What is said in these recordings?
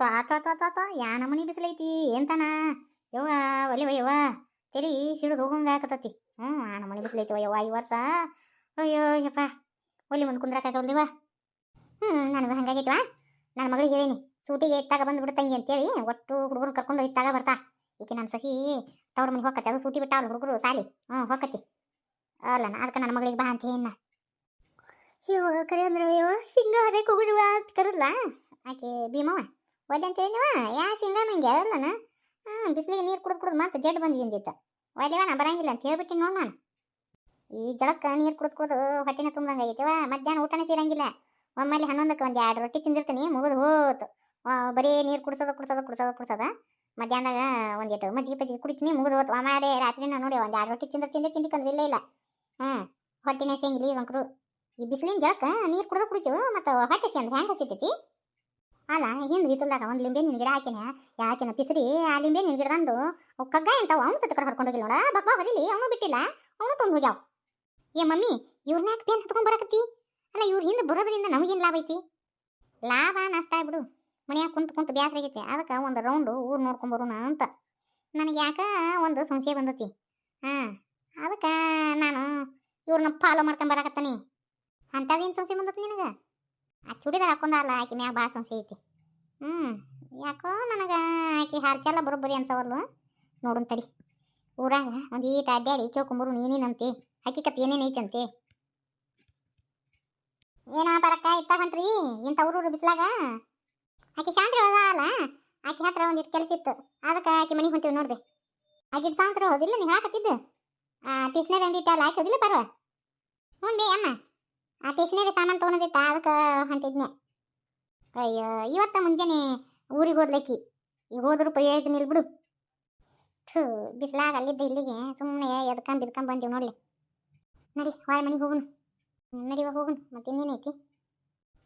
ತ್ವಾ ತ್ವಾ ತ್ವಾ ತ್ವಾ ತ್ವಾ ಯಾ ನಮನಿ ಬಿಸಿಲೈತಿ ಏನ್ತಾನ ಯವ್ವ ಒಲಿವ ಯವ್ವ ತಲಿ ಸಿಡಿದು ಹೋಗಂಗ ಹಾಕತತಿ ಹ್ಞೂ ಆ ನಮನಿ ಬಿಸಿಲೈತಿ ಯವ್ವ, ಈ ವರ್ಷ. ಅಯ್ಯೋ, ಯಪ್ಪ, ಒಲಿ ಮುಂದೆ ಕುಂದ್ರಕ್ಕಾಗಲ್ದಿವ ಹ್ಞೂ ನನಗೆ ಹಂಗಾಗೈತಿವ? ನನ್ನ ಮಗಳಿಗೆ ಹೇಳೀನಿ, ಸೂಟಿಗೆ ಇತ್ತಾಗ ಬಂದು ಬಿಡ್ತಂಗಿ ಅಂತೇಳಿ, ಒಟ್ಟು ಹುಡುಗರು ಕರ್ಕೊಂಡು ಇತ್ತಾಗ ಬರ್ತಾ. ಈಕೆ ನನ್ನ ಸಸಿ, ತವ್ರ ಮನೆಗೆ ಹೋಗತ್ತೆ ಅದು ಸೂಟಿ ಬಿಟ್ಟಾವಲ್ಲ ಹುಡುಗರು, ಸಾಲಿ. ಹ್ಞೂ ಹೋಗತ್ತಿ ಅಲ್ಲ, ನಾ ಅದಕ್ಕೆ ನನ್ನ ಮಗಳಿಗೆ ಬಾ ಅಂತ ಏನ ಅಯ್ಯೋ ಕರೆ ಅಂದ್ರೆ ಅಯ್ಯೋ ಹಿಂಗ ಹರಕ್ಕೆ ಹೋಗುವ ಅಂತ ಕರಲ್ಲ ಆಕೆ ಭೀಮವ ಒಳ್ಳೆ ಅಂತ ಯಾ ಸಿಂಗಾ ಮಂಗೆ ಯಾವಲ್ಲನ ಹಾಂ, ಬಿಸಿಲಿಗೆ ನೀರು ಕುಡಿದು ಕುಡಿದು ಮತ್ತೆ ಜಡ್ ಬಂದು ಎಂದಿತ್ತ ಒಳ್ಳೆವ ನಾ ಬರಂಗಿಲ್ಲ ಅಂತ ಹೇಳ್ಬಿಟ್ಟು ನೋಡಿ ನಾನು. ಈ ಜಳಕ್ಕೆ ನೀರು ಕುಡಿದು ಕುಡಿದು ಹೊಟ್ಟೆನ ತುಂಬ್ದಂಗೆ ಆಗೈತೆವ ಮಧ್ಯಾಹ್ನ ಊಟನೇ ಸೇರಂಗಿಲ್ಲ. ಒಮ್ಮೆಲೆ ಹನ್ನೊಂದಕ್ಕೆ ಒಂದು ಎರಡು ರೊಟ್ಟಿ ತಿಂದಿರ್ತೀನಿ, ಮುಗಿದು ಹೋತು. ಬರೀ ನೀರು ಕುಡ್ಸೋದು ಕುಡ್ಸೋದು ಕುಡ್ಸೋದು, ಕುಡ್ಸೋದ. ಮಧ್ಯಾಹ್ನದಾಗ ಒಂದಿಟ್ಟು ಮಜ್ಜಿಗೆ ಪಜ್ಜಿಗೆ ಕುಡಿತೀನಿ, ಮುಗಿದು ಹೋತು. ಆಮೇಲೆ ರಾತ್ರಿ ನಾನು ನೋಡಿ ಒಂದು ಎರಡು ರೊಟ್ಟಿ ತಿಂದ್ರೆ ತಿಂದೆ ಕಂದ್ರೆ ಇಲ್ಲ ಇಲ್ಲ. ಹಾಂ, ಹೊಟ್ಟೆನೇ ಸೇಂಗಿಲ್ಲ ಇವಂಕರು ಈ ಬಿಸಿಲಿನ ಜಳಕ್ಕೆ ನೀರು ಕುಡಿದು ಕುಡಿತೀವಿ, ಮತ್ತು ಹೊಟ್ಟೆ ಸೇಂದ್ರೆ ಹೆಂಗೆ ಹಸಿತೈತಿ? ಅಲ್ಲ, ಹಿಂದೆ ಹಿತ್ತಲ್ದಾಗ ಒಂದು ಲಿಂಬೆ ನಿನ್ನ ಗಿಡ ಹಾಕಿನ. ಯಾಕಿನ ಪಿಸರಿ, ಆ ಲಿಂಬೆ ನಿನ್ನ ಗಿಡದಂದು ಕಗ್ಗ ಎಂತಾವ ಅವ್ನು ಸತ್ತ ಹರ್ಕೊಂಡೋಗಿಲ್ಲ ನೋಡ. ಬಪ್ಪ ಹೊರಿಲಿ ಅವನು ಬಿಟ್ಟಿಲ್ಲ. ಅವನು ತಂದು ಹೋಗ್ಯಾವ. ಏ ಮಮ್ಮಿ ಇವ್ರನ್ನ ಪೇನ್ ಹತ್ಕೊಂಡ್ ಬರಕತ್ತಿ? ಅಲ್ಲ, ಇವ್ರ ಹಿಂದೆ ಬರೋದ್ರಿಂದ ನಮಗೇನು ಲಾಭ ಐತಿ? ಲಾಭ ನಷ್ಟ ಬಿಡು. ಮನ್ಯಾಗ ಕುಂತು ಕುಂತು ಬ್ಯಾಸರ ಆಗೈತಿ. ಅದಕ್ಕೆ ಒಂದು ರೌಂಡು ಊರು ನೋಡ್ಕೊಂಡು ಬರೋಣ ಅಂತ. ನನಗೆ ಯಾಕೆ ಒಂದು ಸಂಶಯ ಬಂದತಿ? ಹಾಂ, ಅದಕ್ಕೆ ನಾನು ಇವ್ರನ್ನ ಫಾಲೋ ಮಾಡ್ಕೊಂಡು ಬರಕತ್ತಾನಿ. ಅಂಥದ್ದೇನು ಸಂಶಯ ಬಂದತಿ ನಿನಗೆ? ಆ ಚೂಡಿದಾರ ಹಾಕೊಂಡಲ್ಲ ಆಕೆ ಮ್ಯಾಗ ಭಾಳ ಸಂಶಯ ಐತಿ. ಹ್ಞೂ ಯಾಕೋ ನನಗೆ ಆಕೆ ಹರ್ಚೆಲ್ಲ ಬರೋಬ್ಬರಿ ಅನ್ಸವಲ್ಲು. ನೋಡೋಣ ತಡಿ. ಊರಾಗ ಒಂದು ಈಟ ಅಡ್ಡಾಡಿ ಕೇಳ್ಕೊಂಬರು ನೀನೇನಂತೆ ಹಕ್ಕಿಕತ್ ಏನೇನು ಐತಂತೆ ಏನೋ ಬರಕ್ಕ ಇತ್ತ ಹೊಂಟ್ರಿ, ಇಂಥ ಊರು ಬಿಸ್ಲಾಗ? ಆಕೆ ಶಾಂತ್ರ ಅಲ್ಲ, ಆಕೆ ಹತ್ರ ಒಂದಿಟ್ಟು ಕೆಲಸ ಇತ್ತು. ಅದಕ್ಕೆ ಆಕೆ ಮನೆಗೆ ಹೊಂಟಿವಿ ನೋಡ್ಬೆ. ಆಕೆ ಸಾಂತ್ರ ಹೋದಿಲ್ಲ ನೀವು ಹಾಕತ್ತಿದ್ದು ಆ ಅಂಗಡಿ ಅಲ್ಲ ಆಕೆ ಹೋದಿಲ್ಲ ಪರ್ವ? ಹ್ಞೂ ಬೇ ಅಮ್ಮ. ಆ ಟಿಸ್ನರಿ ಸಾಮಾನು ತೊಗೊಂಡಿತ್ತ ಅದಕ್ಕೆ ಹೊಂಟಿದ್ನೆ. ಅಯ್ಯೋ, ಇವತ್ತ ಮುಂಜಾನೆ ಊರಿಗೆ ಹೋದ್ಲಕ್ಕಿ. ಈಗ ಹೋದ್ರೂ ಪ್ರಯೋಜನ ಇಲ್ಲ ಬಿಡು. ಥೂ, ಬಿಸ್ಲಾಗ ಅಲ್ಲಿದ್ದ ಇಲ್ಲಿಗೆ ಸುಮ್ಮನೆ ಎದ್ಕೊಂಡು ಬಿದ್ಕೊಂಡು ಬಂದೀವಿ ನೋಡ್ಲಿ. ನಡಿ, ಹೊಳೆ ಮನೆಗೆ ಹೋಗುನು. ನಡಿವ ಹೋಗುನು, ಮತ್ತೆ ಇನ್ನೇನೈತಿ?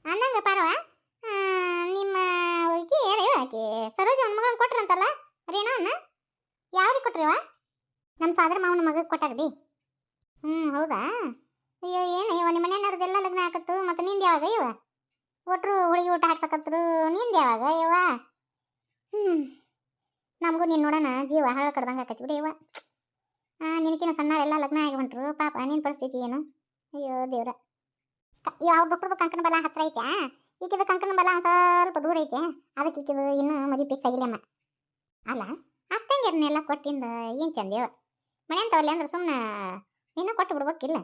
ಅಂದಂಗ ಪಾರವ ನಿಮ್ಮ ಯಾರು ಆಕೆ ಸರೋಜ ಅವ್ನ ಮಗಳನ್ನ ಕೊಟ್ರಂತಲ್ಲ ರೇಣವನ್ನ ಯಾವ್ರಿಗೆ ಕೊಟ್ರಿವ? ನಮ್ಮ ಸಾದ್ರ ಮಾವನ ಮಗಗೆ ಕೊಟ್ಟಾರ ಬಿ ಹ್ಞೂ ಹೌದಾ? ಅಯ್ಯೋ, ಏನು ಇವ ನಿಮ್ಮ ಮನೆಯವ್ರದ್ದೆಲ್ಲ ಲಗ್ನ ಆಕತ್ತು? ಮತ್ತು ನಿಂದು ಯಾವಾಗ ಇವ? ಒಟ್ರು ಹುಳಿ ಊಟ ಹಾಕ್ಸಕತ್ರು, ನಿಂದು ಯಾವಾಗ ಯವ್ವ ಹ್ಞೂ ನಮಗೂ ನೀನು ನೋಡೋಣ, ಜೀವ ಹಾಳು ಕಡ್ದಂಗೆ ಹಾಕತ್ತಿ ಬಿಡಿ ಹಾಂ ನಿನಕಿನ ಸಣ್ಣವರೆಲ್ಲ ಲಗ್ನ ಆಗಿ ಹೊಂಟ್ರು, ಪಾಪ ನಿನ್ನ ಪರಿಸ್ಥಿತಿ ಏನು? ಅಯ್ಯೋ, ದೇವ್ರ. ಯಾವ ಡಾಕ್ಟರ್ದು ಕಂಕಣ ಬಲ ಹತ್ರ ಐತೆ ಈಕಿದು ಕಂಕಣ ಬಲ ಒಂದು ಸ್ವಲ್ಪ ದೂರ ಐತೆ ಅದಕ್ಕೆ ಈಕಿದು ಇನ್ನೂ ಮದುವೆ ಫಿಕ್ಸ್ ಆಗಿಲ್ಲಮ್ಮ ಅಲ್ಲ ಅತ್ತಂಗಿರ್ನೆಲ್ಲ ಕೊಟ್ಟಿಂದ ಏನು ಚಂದೇವ ಮನೆ ಅಂತವಲ್ಲ ಅಂದ್ರೆ ಸುಮ್ಮನೆ ನಿನ್ನ ಕೊಟ್ಟು ಬಿಡ್ಬೇಕಿಲ್ಲ?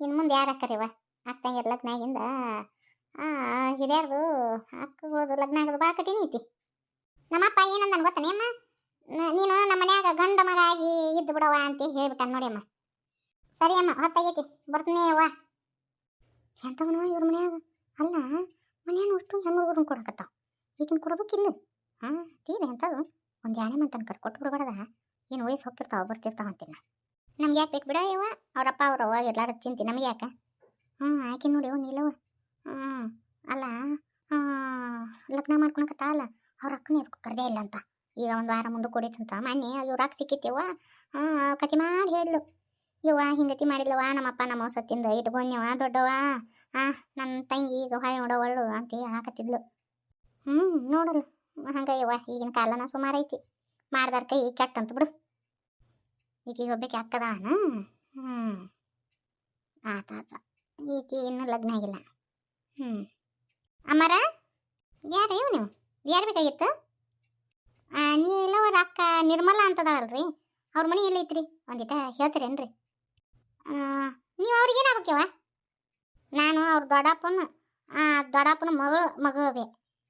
ಇನ್ನು ಮುಂದೆ ಯಾರು ಹಾಕರಿವ ಅತ್ತಂಗಿರ್ ಲಗ್ನ ಆಗಿಂದ ಹಿರಿಯರ್ದು ಅಕ್ಕಗಳದು ಲಗ್ನ ಆಗೋದು ಭಾಳ ಕಠಿಣ ಐತಿ. ನಮ್ಮಪ್ಪ ಏನಂದ ಗೊತ್ತಾನೆ ಅಮ್ಮ? ನೀನು ನಮ್ಮ ಮನ್ಯಾಗ ಗಂಡ ಮಗ ಆಗಿ ಇದ್ದು ಬಿಡವ ಅಂತ ಹೇಳ್ಬಿಟ್ಟ ನೋಡಿ ಅಮ್ಮ. ಸರಿ ಅಮ್ಮ, ಹೊತ್ತಾಗೈತಿ. ಬರ್ತೀನಿ ಅವ್ವ. ಎಂತವನು ಇವ್ರ ಮನ್ಯಾಗ? ಅಲ್ಲ, ಮನ್ಯಾಗ ಅಷ್ಟು ಹೆಣ್ಣು ಹುಡುಗರು ಕೊಡಕತ್ತಾವ. ಈಗಿನ ಕೊಡ್ಬೇಕಿಲ್ಲ. ಹಾಂ ತೀರ ಎಂಥದ್ದು ಒಂದು ಯಾಣೆ ಮಂತನ ಕರ್ ಕೊಟ್ಟು ಬಿಡಬಾರ್ದ ಏನು ವಯಸ್ಸು ಹೋಗ್ತಿರ್ತಾವ, ಬರ್ತಿರ್ತಾವ ಅಂತಿನ ನಮ್ಗೆ ಯಾಕೆ ಬೇಕು ಬಿಡ ಯವ್ವ ಅವರಪ್ಪ ಅವ್ರವ್ವ ಎಲ್ಲಾರು ಚಿಂತೆ ನಮಗೆ ಯಾಕೆ? ಹ್ಞೂ ಆಕೆ ನೋಡಿ ಅವ್ನು ಇಲ್ಲವ ಹ್ಞೂ ಅಲ್ಲ ಲಗ್ನ ಮಾಡ್ಕೊಳಕತ್ತ ಅಲ್ಲ? ಅವ್ರ ಅಕ್ಕನ ಎಸ್ಕೊ ಕರ್ದೇ ಇಲ್ಲ ಅಂತ. ಈಗ ಒಂದು ವಾರ ಮುಂದೆ ಕೊಡಿತಂತ. ಮೊನ್ನೆ ಇವ್ರಾಗ ಸಿಕ್ಕಿತ್ತೇವ ಕತಿ ಮಾಡಿ ಹೇಳಿದ್ಲು ಯವ್ವ, ಹಿಂಗತಿ ಮಾಡಿದ್ಲವ ನಮ್ಮಪ್ಪ ನಮ್ಮ ಸತ್ತಿಂದ ಇಟ್ಕೊಂಡ್ಯವ ದೊಡ್ಡವ ಹಾಂ ನನ್ನ ತಂಗಿ ಈಗ ಹೊಳೆ ನೋಡವಳು ಅಂತ ಹೇಳಾಕತ್ತಿದ್ಲು. ಹ್ಞೂ ನೋಡಲ್ಲ. ಹಂಗ ಯವ್ವ ಈಗಿನ ಕಾಲನ ಸುಮಾರು ಐತಿ. ಮಾಡ್ದಾರ ಕೈ ಕೆಟ್ಟಂತ ಬಿಡು. ಈಕಿಗೆ ಒಬ್ಬಕ್ಕೆ ಅಕ್ಕದಾನ ಹ್ಞೂ ಆತ ಆತ. ಈಕಿ ಇನ್ನೂ ಲಗ್ನ ಆಗಿಲ್ಲ. ಹ್ಞೂ ಅಮ್ಮರ? ಯಾರು ಇವ್ ನೀವು? ಯಾರು ಬೇಕಾಗಿತ್ತು? ಆ, ಅವ್ರ ಅಕ್ಕ ನಿರ್ಮಲಾ ಅಂತದಳಲ್ರಿ. ಅವ್ರ ಮನೆ ಎಲ್ಲೈತ್ರಿ ಒಂದಿಟ ಹೇಳ್ತೀರೇನ್ರಿ? ನೀವು ಅವ್ರಿಗೆ ಏನಾಗ್ಬೇಕವ ನಾನು ಅವ್ರ ದೊಡ್ಡಪ್ಪನ ದೊಡ್ಡಪ್ಪನ ಮಗಳು ಮಗಳವೆ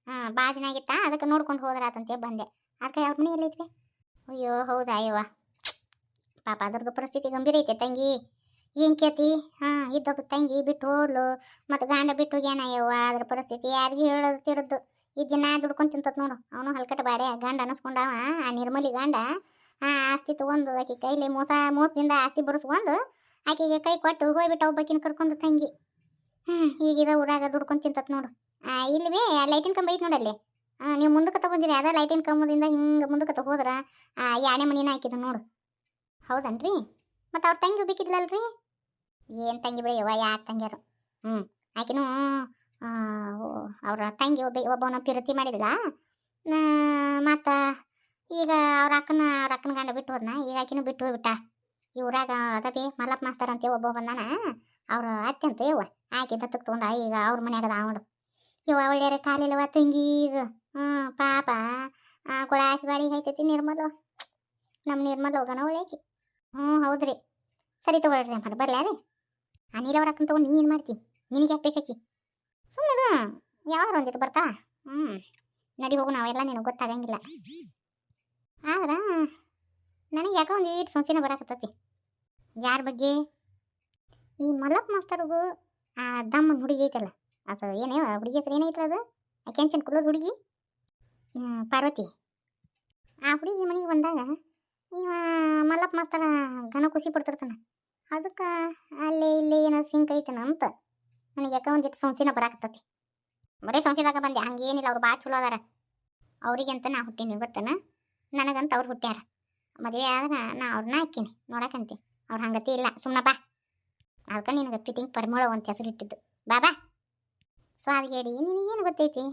ಹಾಂ ಭಾಳ ದಿನ ಆಗಿತ್ತಾ ಅದಕ್ಕೆ ನೋಡ್ಕೊಂಡು ಹೋದ್ರಾತಂತೆ ಬಂದೆ. ಅದಕ್ಕೆ ಅವ್ರ ಮನೆ ಎಲ್ಲೈತ್ರಿ ಅಯ್ಯೋ ಹೌದಾ ಅಯ್ಯವ್ವ ಪಾಪ ಅದ್ರದ್ದು ಪರಿಸ್ಥಿತಿ ಗಂಭೀರ ಐತೆ ತಂಗಿ. ಏನು ಕೇತಿ ಹಾಂ ಇದ್ದೊಬ್ಬ ತಂಗಿ ಬಿಟ್ಟು ಹೋದ್ಲು. ಮತ್ತು ಗಾಂಡ ಬಿಟ್ಟು ಹೋಗ್ಯಾನಯ್ಯವ್ವ ಅದ್ರ ಪರಿಸ್ಥಿತಿ ಯಾರಿಗೂ ಹೇಳೋದು ತಿರುದ್ದು ಈ ದಿನ ದುಡ್ಕೊಂಡು ತಿಂತತ್ ನೋಡು. ಅವನು ಹಲ್ಕಟ ಬಾಡೆ ಗಂಡ ಅನಿಸ್ಕೊಂಡವ. ಆ ನಿರ್ಮಲಿ ಗಂಡ ಆ ಆಸ್ತಿ ತಗೊಂಡು ಆಕೆ ಕೈಲಿ ಮೋಸ ಮೋಸದಿಂದ ಆಸ್ತಿ ಬರೆಸ್ಕೊಂಡು ಆಕೆಗೆ ಕೈ ಕೊಟ್ಟು ಹೋಗ್ಬಿಟ್ಟು ಒಬ್ಬಕಿನ ಕರ್ಕೊಂಡು ತಂಗಿ. ಹ್ಞೂ ಈಗಿದ ಊರಾಗ ದುಡ್ಕೊಂಡು ತಿಂತತ್ ನೋಡು. ಆ, ಲೈಟಿನ ಕಂಬ ಐತೆ ನೋಡಲ್ಲಿ. ನೀವು ಮುಂದಕ್ಕೆ ತಗೊಂಡಿರಿ. ಅದ ಲೈಟಿನ ಕಂಬದಿಂದ ಹಿಂಗೆ ಮುಂದಕ್ಕೆ ತಗೋದ್ರ ಆ ಯಾಣೆ ಮಣಿನ ಹಾಕಿದ ನೋಡು. ಹೌದನ್ರಿ? ಮತ್ತು ಅವ್ರ ತಂಗಿ ಬೇಕಿದ್ಲಲ್ರಿ? ಏನು ತಂಗಿ ಬಿಡಿ ಯವ್ವ, ಯಾಕೆ ತಂಗಿಯರು? ಹ್ಞೂ ಆಕಿನೂ ಅವ್ರ ತಂಗಿ ಒಬ್ಬ ಒಬ್ಬನ ಪಿರತಿ ಮಾಡಿದ್ಲ? ಮತ್ತು ಈಗ ಅವ್ರ ಅಕ್ಕನ ಅವ್ರ ಅಕ್ಕನ ಗಂಡ ಬಿಟ್ಟು ಹೋದ್ನ? ಈಗ ಆಕಿನೂ ಬಿಟ್ಟು ಹೋಗ್ಬಿಟ್ಟ. ಈ ಊರಾಗ ಅದಬಿ ಮಲ್ಲಪ್ಪ ಮಾಸ್ತರ್ ಅಂತ ಒಬ್ಬ ಬಂದಾನ. ಅವ್ರ ಅತ್ತೆ ಅಂತ ಇವ ಆಕೆ ದತ್ತಕ್ಕೆ ತೊಗೊಂಡ, ಈಗ ಅವ್ರ ಮನ್ಯಾಗ ಅದ ಅವಡು ಇವ ಒಳ್ಳೆಯ ಕಾಲಿಲ್ಲವ ತಂಗಿ ಈಗ. ಹ್ಞೂ ಪಾಪ ಕೊಳಾಸಿ ಬಾಡಿ ಐತೈತಿ ನಿರ್ಮಲ. ನಮ್ಮ ನಿರ್ಮಲ ಹೋಗೋಣ ಒಳ್ಳೆಕಿ ಹ್ಞೂ, ಹೌದ್ರಿ. ಸರಿ ತಗೊಳ್ರಿ ಅಮ್ಮ ಬರ್ಲಿ ಅದೇ ಅನಿಲ ಅವ್ರ ಅಕ್ಕನ ತಗೊಂಡು ನೀ ಏನು ಮಾಡ್ತಿ? ನಿನಗೆ ಯಾಕೆ ಬೇಕಾಕಿ ಸುಮ್ಮನೆ ಯಾವಾಗ ಒಂದಿಟ್ಟು ಬರ್ತಾ? ಹ್ಞೂ. ನಡಿ ಹೋಗು, ನಾವೆಲ್ಲ ನಿನಗೆ ಗೊತ್ತಾಗಂಗಿಲ್ಲ. ಆದ್ರೆ, ನನಗೆ ಯಾಕೋ ಒಂದು ಈಟ್ ಸಂಶಯನ ಬರಾಕತ್ತತಿ. ಯಾರ ಬಗ್ಗೆ? ಈ ಮಲ್ಲಪ್ಪ ಮಾಸ್ತರ್ಗೂ ಆ ದಮ್ಮನ ಹುಡುಗಿ ಐತಲ್ಲ, ಅದು ಏನೇ ಹುಡುಗಿ ಹೆಸರು ಏನೈತಲ್ಲ ಅದು? ಆ ಕೆಂಚನ್ ಕುಲದ ಹುಡುಗಿ? ಪಾರ್ವತಿ. ಆ ಹುಡುಗಿ ಮನೆಗೆ ಬಂದಾಗ ಇವ ಮಲ್ಲಪ್ಪ ಮಾಸ್ತರ ಘನ ಖುಷಿ ಪಡ್ತಿರ್ತಾನೆ. ಅದಕ್ಕೆ ಅಲ್ಲಿ ಇಲ್ಲಿ ಏನೋ ಸಿಂಕ್ ಐತನ ಅಂತ ನನಗೆ ಯಾಕೆ ಒಂದಿಟ್ಟು ಸಂಶಯನ ಬರಾಕತ್ತತಿ. ಬರೀ ಸಂಶಯದಾಗ ಬಂದೆ, ಹಂಗೇನಿಲ್ಲ, ಅವ್ರು ಭಾಳ ಚಲೋ ಅದಾರ. ಅವ್ರಿಗೆ ಅಂತ ನಾ ಹುಟ್ಟೀನಿ ಗೊತ್ತನ? ನನಗಂತ ಅವ್ರು ಹುಟ್ಟ್ಯಾರ ಮದುವೆ ಆದ್ರೆ ನಾ ಅವ್ರನ್ನ ಹಾಕೀನಿ ನೋಡಕಂತೀನಿ ಅವ್ರ ಹಂಗತಿ ಇಲ್ಲ ಸುಮ್ಮನೆ ಬಾ. ಅದಕ್ಕೆ ನಿನಗೆ ಫಿಟ್ಟಿಂಗ್ ಪರಿಮಳ ಅಂತ ಹೆಸರಿಟ್ಟಿದ್ದು. ಬಾ ಬಾ. ಸೊ ಅದ್ಗೇಡಿ ನಿನಗೇನು ಗೊತ್ತೈತಿ?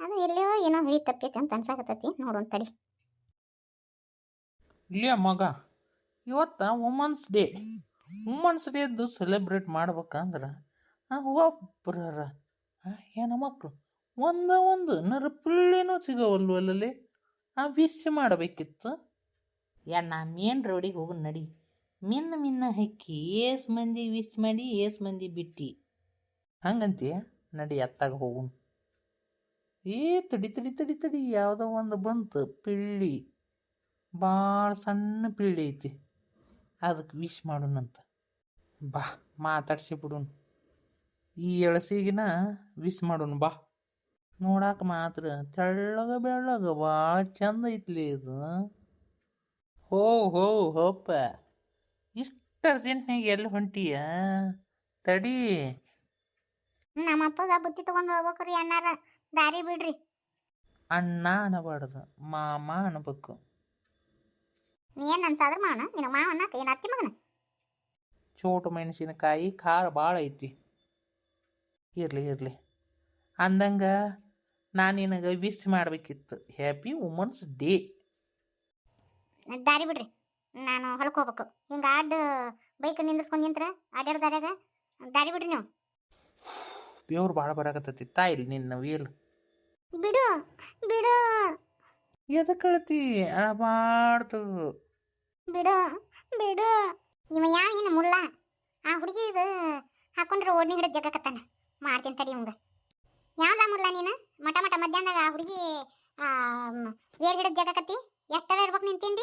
ಅದು ಎಲ್ಲೋ ಏನೋ ಹೇಳಿ ತಪ್ಪೈತಿ ಅಂತ ಅನ್ಸಾಕತ್ತೈತಿ ನೋಡೋಣ ತಡಿ. ಇಲ್ಲೇ ಮಗ. ಇವತ್ತು ವುಮನ್ಸ್ ಡೇ ವುಮನ್ಸ್ ಡೇದ್ದು ಸೆಲೆಬ್ರೇಟ್ ಮಾಡ್ಬೇಕಂದ್ರೆ ಒಬ್ಬರ ಏನೋ ಮಕ್ಕಳು ಒಂದು ಒಂದು ನರ ನರಪಿಳ್ಳಿನೂ ಸಿಗವಲ್ವಲ್ಲಲ್ಲಿ ಆ ವಿಶ್ ಮಾಡಬೇಕಿತ್ತು. ಯಣ್ಣ ಮೇನ್ ರೋಡಿಗೆ ಹೋಗು ನಡಿ. ಮಿನ್ನ ಮಿನ್ನ ಹಕ್ಕಿ, ಏಸ್ ಮಂದಿ ವಿಶ್ ಮಾಡಿ, ಏಸ್ ಮಂದಿ ಬಿಟ್ಟಿ. ಹಂಗಂತೀಯ ನಡಿ ಅತ್ತಾಗ ಹೋಗು ಏ ತಡಿ ತಡಿ ತಡಿ ತಡಿ, ಯಾವುದೋ ಒಂದು ಬಂತು, ಪಿಳ್ಳಿ. ಭಾಳ ಸಣ್ಣ ಪಿಳ್ಳಿ ಐತಿ. ಅದಕ್ಕೆ ವಿಶ್ ಮಾಡೋಣಂತ. ಬಾ ಮಾತಾಡ್ಸಿ ಬಿಡೋಣ. ಈ ಎಳಸಿಗಿನ ವಿಶ್ ಮಾಡೋಣ ಬಾ. ನೋಡಾಕ ಮಾತ್ರ ತೆಳ್ಳಗ ಬೆಳ್ಳಗ ಭಾಳ ಚಂದ ಐತ್ಲಿ ಇದು. ಹೋ ಹೋ ಹೋಪ ಇಷ್ಟು ಅರ್ಜೆಂಟ್ನಾಗ ಎಲ್ಲಿ ಹೊಂಟೀಯ? ತಡಿ. ನಮ್ಮಪ್ಪಗ ಬುತ್ತಿ ತಗೊಂಡು ಹೋಗ್ಬೇಕ್ರಿ ಅಣ್ಣಾರ. ದಾರಿ ಬಿಡ್ರಿ. ಅಣ್ಣ ಅನ್ನಬಾರ್ದು ಮಾಮ ಅನ್ನಬೇಕು ನೀ ಏನು ನನ್ನ ಸಾದ್ರ ಮಾವನ ನಿನ್ನ ಮಾವ ಅನ್ನಕ್ಕೆ ಏನು ಅತ್ತಿ ಮಗನ? ಚೋಟು ಮೆಣಸಿನಕಾಯಿ ಖಾರ ಭಾಳ ಐತಿ. ಇರಲಿ ಇರಲಿ. ಅಂದಂಗ ನಾನು ನಿನಗೆ ವಿಶ್ ಮಾಡಬೇಕಿತ್ತು. ಹ್ಯಾಪಿ ವುಮನ್ಸ್ ಡೇ ದಾರಿ ಬಿಡ್ರಿ. ನಾನು ಹೊಲಕ್ಕೆ ಹೋಗ್ಬೇಕು. ಹಿಂಗೆ ಆಡ್ ಬೈಕ್ ನಿಂದ್ರಸ್ಕೊಂಡು ನಿಂತ್ರ ಅಡ್ಯಾಡ ದಾರ್ಯಾಗ ದಾರಿ ಬಿಡ್ರಿ ನೀವು. ಬೇವ್ರು ಭಾಳ ಬರಾಕತ್ತೈತಿ. ತಾಯಿಲ್ ನಿನ್ನ ವೀಲ್ ಬಿಡು ಬಿಡು. ಎದಕ್ಕೆ ಕಳ್ತಿ? ಅಳಬಾರ್ದು ಬಿಡು ಬಿಡು. ಇವ ಯಾವ ಏನು ಮುಲ್ಲ? ಆ ಹುಡುಗಿ ಇದು ಹಾಕೊಂಡ್ರೆ ಓಡ್ನಿ ಹಿಡಿದು ಜಗಕತ್ತಾನ ಮಾಡ್ತೀನಿ ತಡಿ ಇವಂಗ. ಯಾವ್ದ ಮುಲ್ಲ ನೀನು? ಮಠ ಮಠ, ಮಧ್ಯಾಹ್ನದಾಗ ಆ ಹುಡುಗಿ ಬೇರೆ ಹಿಡಿದು ಜಗಕತ್ತಿ ಎಷ್ಟರ ಇರ್ಬೇಕು ನಿನ್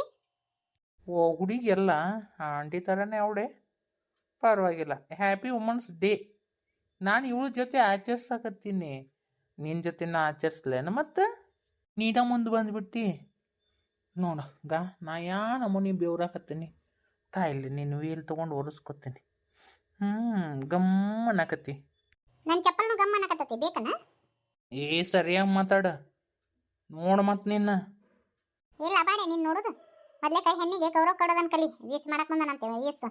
ಓ ಹುಡುಗಿ ಎಲ್ಲ ಆಂಟಿ ಥರನೇ ಅವಳೆ. ಪರವಾಗಿಲ್ಲ. ಹ್ಯಾಪಿ ವುಮನ್ಸ್ ಡೇ ನಾನು ಇವಳ ಜೊತೆ ಆಚರಿಸಕತ್ತೀನಿ. ನಿನ್ನ ಜೊತೆ ನಾ ಆಚರಿಸ್ಲೇನು ಮತ್ತೆ? ನೀಡ ಮುಂದೆ ಬಂದ್ಬಿಟ್ಟು. ನೋಡು ಗ ನಾ ಯಾ ನಮೂನಿ ಬೇವ್ರಾಕತ್ತೀನಿ ಇಲ್ಲಿ ನೀನು ವೀಲ್ ತೊಗೊಂಡು ಒರೆಸ್ಕೊತೀನಿ ಹ್ಞೂ ಗಮ್ಮನಕತ್ತಿ ನನ್ನ ಚಪ್ಪಲ್ನು ಗಮ್ಮ ಅನ್ನಕತ್ತತಿ ಬೇಕನ? ಏ ಸರಿಯಾಗಿ ಮಾತಾಡ. ನೋಡು ಮತ್ತೆ ನಿನ್ನ. ಇಲ್ಲ ಬಾಡೆ ನೀನು ನೋಡುದು. ಮೊದಲೇ ಕೈ ಹೆಣ್ಣಿಗೆ ಗೌರವ ಕೊಡೋದನ್ ಕಲಿ. ವೀಸ್ ಮಾಡಕ್ ಬಂದನಂತೇವೆ ವೀಸ್.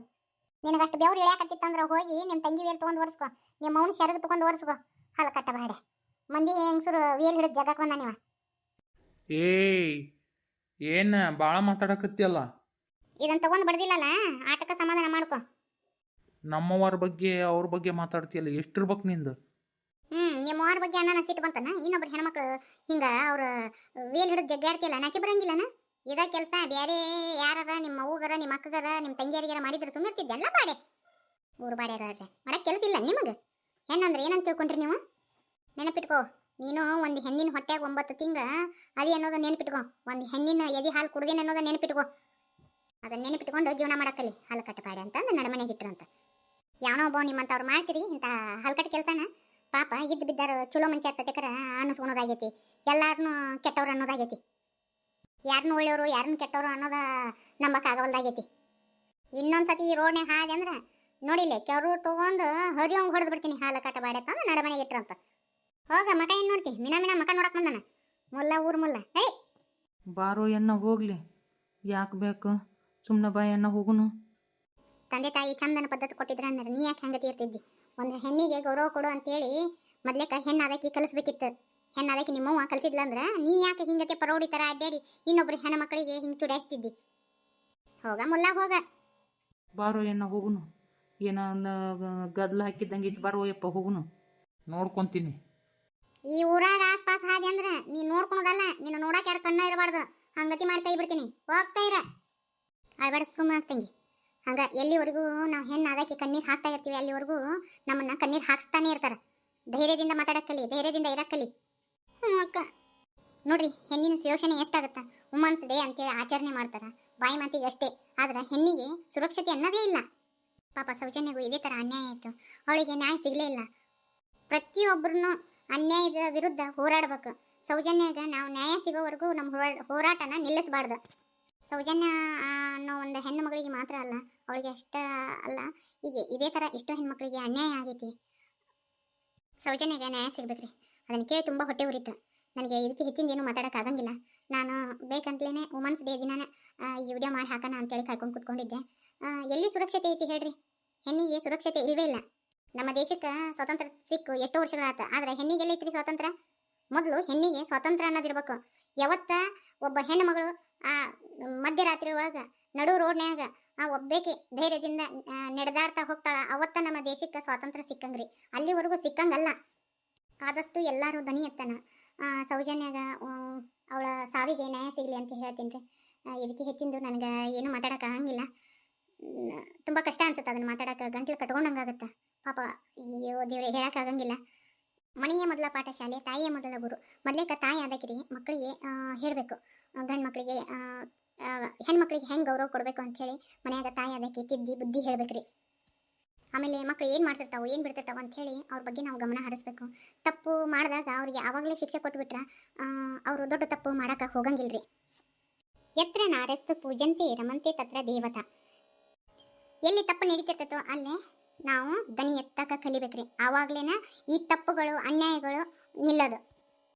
ನಿನಗಷ್ಟು ಬೆವ್ರು ಇಳಿಯಾಕತ್ತಿತ್ತಂದ್ರೆ ಹೋಗಿ ನಿಮ್ಮ ತಂಗಿ ವೇಲ್ ತೊಗೊಂಡು ಒರೆಸ್ಕೊ ನಿಮ್ಮ ಅವ್ನ ಸೆರಗು ತೊಗೊಂಡು ಒರೆಸ್ಕೊ ಹಲ ಕಟ್ಟ ಬಾಡೆ ಮಂದಿ ಹೆಂಗಸರು ವೇಲ್ ಹಿಡಿದು ಜಗಕ್ಕೆ ಬಂದ ನೀವ ಏಯ್ ಏನು ಭಾಳ ಮಾತಾಡಕತ್ತಿಯಲ್ಲ? ಇದನ್ನ ತಗೊಂಡ್ ಬಡ್ದಿಲ್ಲಲ್ಲ ಆಟಕ್ಕ ಸಮಾಧಾನ ಮಾಡ್ಕೊ. ನಮ್ಮವ್ರ ಬಗ್ಗೆ ಅವ್ರ ಬಗ್ಗೆ ಮಾತಾಡ್ತೀಯಲ್ಲ ಎಷ್ಟಿರ್ಬೇಕು ನಿಂದು? ಹ್ಮ್ ನಿಮ್ಮ ಅವ್ರ ಬಗ್ಗೆ ಅನ್ನ ಸಿಟ್ಟು ಬಂತನ? ಇನ್ನೊಬ್ರು ಹೆಣ್ಮಕ್ಳು ಹಿಂಗ ಅವ್ರ ವೇಲ್ ಹಿಡಿದು ಜಗ್ಗಾಡ್ತಿಯಲ್ಲ ನಾಚಿ ಬರಂಗಿಲ್ಲನ? ಇದ ಕೆಲಸ ಬೇರೆ ಯಾರಾರ ನಿಮ್ಮ ಅವ್ಗರ ನಿಮ್ಮ ಅಕ್ಕಗರ ನಿಮ್ಮ ತಂಗಿಯರಿಗಾರ ಮಾಡಿದ್ರೆ ಸುಮ್ಮನೆ ಬಾಡೆ. ಊರು ಬಾಡ್ಯಾರ ಮಾಡಕ್ ಕೆಲಸ ಇಲ್ಲ ನಿಮಗೆ? ಹೆಣ್ಣಂದ್ರೆ ಏನಂತ ತಿಳ್ಕೊಂಡ್ರಿ ನೀವು? ನೆನಪಿಟ್ಕೋ. ನೀನು ಒಂದು ಹೆಣ್ಣಿನ ಹೊಟ್ಟೆಗೆ ಒಂಬತ್ತು ತಿಂಗಳ ಅದೇ ಅನ್ನೋದು ನೆನಪಿಟ್ಕೋ. ಒಂದು ಹೆಣ್ಣಿನ ಎದಿ ಹಾಲು ಕುಡ್ದೇನೆ ಅನ್ನೋದು ನೆನಪಿಟ್ಕೋ. ಅದನ್ನ ನೆನಪಿಟ್ಕೊಂಡು ಜೀವನ ಮಾಡಕ್ಕಲ್ಲಿ ಹಾಲು ಕಟ್ಟಪಾಡೆ ಅಂತಂದು ನಡಮನೆಗೆ ಇಟ್ರಂತ ಯಾವನೋ ಒಬ್ಬ ನಿಮ್ಮಂತವ್ರು ಮಾಡ್ತೀರಿ, ಇಂಥ ಕಟ್ಟ ಕೆಲಸನ? ಪಾಪ ಇದ್ದು ಬಿದ್ದಾರ ಚಲೋ ಮನುಷ್ಯರ ಸತ್ಯಕರ ಅನ್ನಿಸ್ಕೊಳೋದಾಗೈತಿ. ಎಲ್ಲಾರನ್ನೂ ಕೆಟ್ಟವ್ರು ಅನ್ನೋದಾಗೈತಿ. ಯಾರನ್ನೂ ಒಳ್ಳೆಯವರು ಯಾರನ್ನು ಕೆಟ್ಟವರು ಅನ್ನೋದ ನಂಬಕ್ಕಾಗವಲ್ದಾಗೈತಿ. ಇನ್ನೊಂದ್ಸತಿ ಈ ರೋಡ್ನ್ಯಾಗ ಹಾಗೆ ಅಂದ್ರೆ, ನೋಡಿಲ್ಲ ಕೆರು ತೊಗೊಂಡು ಹರಿಯೋಂಗ್ ಹೊಡೆದು ಬಿಡ್ತೀನಿ ಹಾಲು ಕಟ್ಟ ಬಾಡೆ ತಂದು ನಡಮನೆಗೆ ಇಟ್ರಂತ ಹೋಗ ಮಕ ಏನು ನೋಡ್ತಿ? ಮಿನ ಮಿನ ಮಕ ನೋಡಕ್ ಬಂದನ. ಮುಲ್ಲ ಊರ್ ಮುಲ್ಲ. ಹೇ ಬಾರೋ ಎನ್ನ ಹೋಗ್ಲಿ. ಯಾಕೆ ಬೇಕು? ಸುಮ್ಮನ ಬಾ ಎನ್ನ ಹೋಗುನು. ತಂದೆ ತಾಯಿ ಚಂದನ ಪದ್ಧತಿ ಕೊಟ್ಟಿದ್ರ ಅಂದ್ರೆ ನೀ ಯಾಕೆ ಹೆಂಗತಿ ಇರ್ತಿದ್ದಿ ಒಂದು ಹೆಣ್ಣಿಗೆ ಗೌರವ ಕೊಡು ಅಂತೇಳಿ ಮೊದ್ಲೇಕ ಹೆಣ್ಣು ಅದಕ್ಕೆ ಕಲಿಸ್ಬೇಕಿತ್ತು. ಹೆಣ್ಣು ಅದಕ್ಕೆ ನಿಮ್ಮವ್ವ ಕಲಿಸಿದ್ಲ ಅಂದ್ರೆ ನೀ ಯಾಕೆ ಹಿಂಗತೆ ಪರೋಡಿ ಥರ ಅಡ್ಡಾಡಿ ಇನ್ನೊಬ್ರು ಹೆಣ್ಣು ಮಕ್ಕಳಿಗೆ ಹಿಂಗೆ ತುಡಾಯಿಸ್ತಿದ್ದಿ ಹೋಗ ಮುಲ್ಲ ಹೋಗ. ಬಾರೋ ಎನ್ನ ಹೋಗುನು. ಏನೋ ಒಂದು ಗದ್ಲ ಹಾಕಿದ್ದಂಗೆ ಇತ್ತು ಬಾರೋ ಯಪ್ಪ ಹೋಗುನು. ನೋಡ್ಕೊತೀನಿ. ಈ ಊರಾಗ ಆಸ್ಪಾಸ್ ಹಾದಿ ಅಂದ್ರ ನೀ ನೋಡ್ಕೊಳೋದಲ್ಲ, ನಿನ್ನ ನೋಡಕ್ ಎರಡು ಕಣ್ಣ ಇರಬಾರ್ದು. ಹಂಗತಿ ಮಾಡ್ತಾ ಇಬಿಡ್ತೀನಿ ಬಿಡ್ತೀನಿ. ಹೋಗ್ತಾ ಇರ. ಅಳ್ಬೇಡ ಸುಮ್ಮ ಆಗ್ತಂಗಿ ಹಂಗ ಎಲ್ಲಿವರೆಗೂ ನಾವು ಹೆಣ್ಣು ಅದಕ್ಕೆ ಕಣ್ಣೀರು ಹಾಕ್ತಾ ಇರ್ತೀವಿ, ಅಲ್ಲಿವರೆಗೂ ನಮ್ಮನ್ನ ಕಣ್ಣೀರು ಹಾಕ್ಸ್ತಾನೆ ಇರ್ತಾರ. ಧೈರ್ಯದಿಂದ ಮಾತಾಡಕ್ಕಲಿ ಧೈರ್ಯದಿಂದ ಇರಕ್ಕಲಿ ಅಕ್ಕ. ನೋಡ್ರಿ, ಹೆಣ್ಣಿನ ಯೋಚನೆ ಎಷ್ಟಾಗತ್ತ? ವುಮನ್ಸ್ ಡೇ ಅಂತೇಳಿ ಆಚರಣೆ ಮಾಡ್ತಾರ. ಬಾಯಿ ಮಾತಿಗೆ ಅಷ್ಟೇ. ಆದ್ರೆ ಹೆಣ್ಣಿಗೆ ಸುರಕ್ಷತೆ ಅನ್ನೋದೇ ಇಲ್ಲ. ಪಾಪ ಸೌಜನ್ಯಗೂ ಇದೇ ತರ ಅನ್ಯಾಯ ಆಯ್ತು. ಅವಳಿಗೆ ನ್ಯಾಯ ಸಿಗಲೇ ಇಲ್ಲ. ಪ್ರತಿಯೊಬ್ಬರನ್ನು ಅನ್ಯಾಯದ ವಿರುದ್ಧ ಹೋರಾಡಬೇಕು. ಸೌಜನ್ಯಾಗ ನಾವು ನ್ಯಾಯ ಸಿಗೋವರೆಗೂ ನಮ್ಮ ಹೋರಾ- ಹೋರಾಟನ ನಿಲ್ಲಿಸಬಾರ್ದು. ಸೌಜನ್ಯ ಅನ್ನೋ ಒಂದು ಹೆಣ್ಣು ಮಗಳಿಗೆ ಮಾತ್ರ ಅಲ್ಲ, ಅವಳಿಗೆ ಅಷ್ಟ ಅಲ್ಲ, ಹೀಗೆ ಇದೇ ಥರ ಎಷ್ಟೋ ಹೆಣ್ಮಕ್ಳಿಗೆ ಅನ್ಯಾಯ ಆಗೈತಿ. ಸೌಜನ್ಯಗೆ ನ್ಯಾಯ ಸಿಗ್ಬೇಕ್ರಿ. ಅದನ್ನು ಕೇಳಿ ತುಂಬ ಹೊಟ್ಟೆ ಉರಿತು. ನನಗೆ ಇದಕ್ಕೆ ಹೆಚ್ಚಿನ ಏನು ಮಾತಾಡೋಕ್ಕಾಗಂಗಿಲ್ಲ ನಾನು ಬೇಕಂತಲೇ ವುಮನ್ಸ್ ಡೇ ದಿನ ಈ ವಿಡಿಯೋ ಮಾಡಿ ಹಾಕೋಣ ಅಂತೇಳಿ ಕಾಯ್ಕೊಂಡು ಕೂತ್ಕೊಂಡಿದ್ದೆ. ಎಲ್ಲಿ ಸುರಕ್ಷತೆ ಐತಿ ಹೇಳ್ರಿ? ಹೆಣ್ಣಿಗೆ ಸುರಕ್ಷತೆ ಇಲ್ವೇ ಇಲ್ಲ. ನಮ್ಮ ದೇಶಕ್ಕೆ ಸ್ವಾತಂತ್ರ್ಯ ಸಿಕ್ಕು ಎಷ್ಟೋ ವರ್ಷಗಳಾಯ್ತು. ಆದ್ರೆ ಹೆಣ್ಣಿಗೆ ಎಲ್ಲೈತ್ರಿ ಸ್ವಾತಂತ್ರ್ಯ? ಮೊದಲು ಹೆಣ್ಣಿಗೆ ಸ್ವಾತಂತ್ರ್ಯ ಅನ್ನೋದಿರ್ಬೇಕು. ಯಾವತ್ತ ಒಬ್ಬ ಹೆಣ್ಣು ಮಗಳು ಆ ಮಧ್ಯರಾತ್ರಿ ಒಳಗೆ, ನಡು ರೋಡ್ನ್ಯಾಗ, ಆ ಒಬ್ಬೇಕೆ ಧೈರ್ಯದಿಂದ ನಡೆದಾಡ್ತಾ ಹೋಗ್ತಾಳ, ಅವತ್ತ ನಮ್ಮ ದೇಶಕ್ಕೆ ಸ್ವಾತಂತ್ರ್ಯ ಸಿಕ್ಕಂಗ್ರಿ. ಅಲ್ಲಿವರೆಗೂ ಸಿಕ್ಕಂಗಲ್ಲ. ಆದಷ್ಟು ಎಲ್ಲರೂ ದನಿ ಎತ್ತನ ಸೌಜನ್ಯಾಗ ಅವಳ ಸಾವಿಗೆ ನ್ಯಾಯ ಸಿಗಲಿ ಅಂತ ಹೇಳ್ತೀನಿ ರೀ ಇದಕ್ಕೆ ಹೆಚ್ಚಿಂದು ನನಗೆ ಏನು ಮಾತಾಡೋಕ್ಕಾಗಂಗಿಲ್ಲ ತುಂಬ ಕಷ್ಟ ಅನ್ಸುತ್ತೆ ಅದನ್ನು ಮಾತಾಡೋಕೆ. ಗಂಟ್ಲು ಕಟ್ಕೊಂಡಂಗಾಗತ್ತೆ. ಪಾಪ, ಅಯ್ಯೋ ದೇವ್ರೆ, ಹೇಳೋಕ್ಕಾಗಂಗಿಲ್ಲ. ಮನೆಯ ಮೊದಲ ಪಾಠ ಶಾಲೆ, ತಾಯಿಯ ಮೊದಲ ಗುರು. ಮೊದಲೇಕ ತಾಯಿ ಆದಕ್ರಿ ಮಕ್ಕಳಿಗೆ ಹೇಳಬೇಕು ಗಂಡು ಮಕ್ಕಳಿಗೆ ಹೆಣ್ಮಕ್ಳಿಗೆ ಹೆಂಗೆ ಗೌರವ ಕೊಡಬೇಕು ಅಂತ ಹೇಳಿ ಮನ್ಯಾಗ ತಾಯಿ ಅದಕ್ಕೆ ತಿದ್ದಿ ಬುದ್ಧಿ ಹೇಳ್ಬೇಕ್ರಿ. ಆಮೇಲೆ ಮಕ್ಕಳು ಏನು ಮಾಡ್ತಿರ್ತಾವೆ, ಏನು ಬಿಡ್ತಿರ್ತಾವೆ ಅಂತ ಹೇಳಿ ಅವ್ರ ಬಗ್ಗೆ ನಾವು ಗಮನ ಹರಿಸ್ಬೇಕು. ತಪ್ಪು ಮಾಡಿದಾಗ ಅವ್ರಿಗೆ ಆವಾಗಲೇ ಶಿಕ್ಷೆ ಕೊಟ್ಬಿಟ್ರೆ ಅವರು ದೊಡ್ಡ ತಪ್ಪು ಮಾಡಕ್ಕೆ ಹೋಗಂಗಿಲ್ರಿ. ಎತ್ರ ನಾರಸ್ತು ಪೂಜಂತೆ ರಮಂತೆ ತತ್ರ ದೇವತಾ. ಎಲ್ಲಿ ತಪ್ಪು ನಡೀತಿರ್ತೈತೋ ಅಲ್ಲೇ ನಾವು ದನಿ ಎತ್ತಕ ಕಲಿಬೇಕ್ರಿ. ಆವಾಗ್ಲೇನ ಈ ತಪ್ಪುಗಳು ಅನ್ಯಾಯಗಳು ನಿಲ್ಲದು.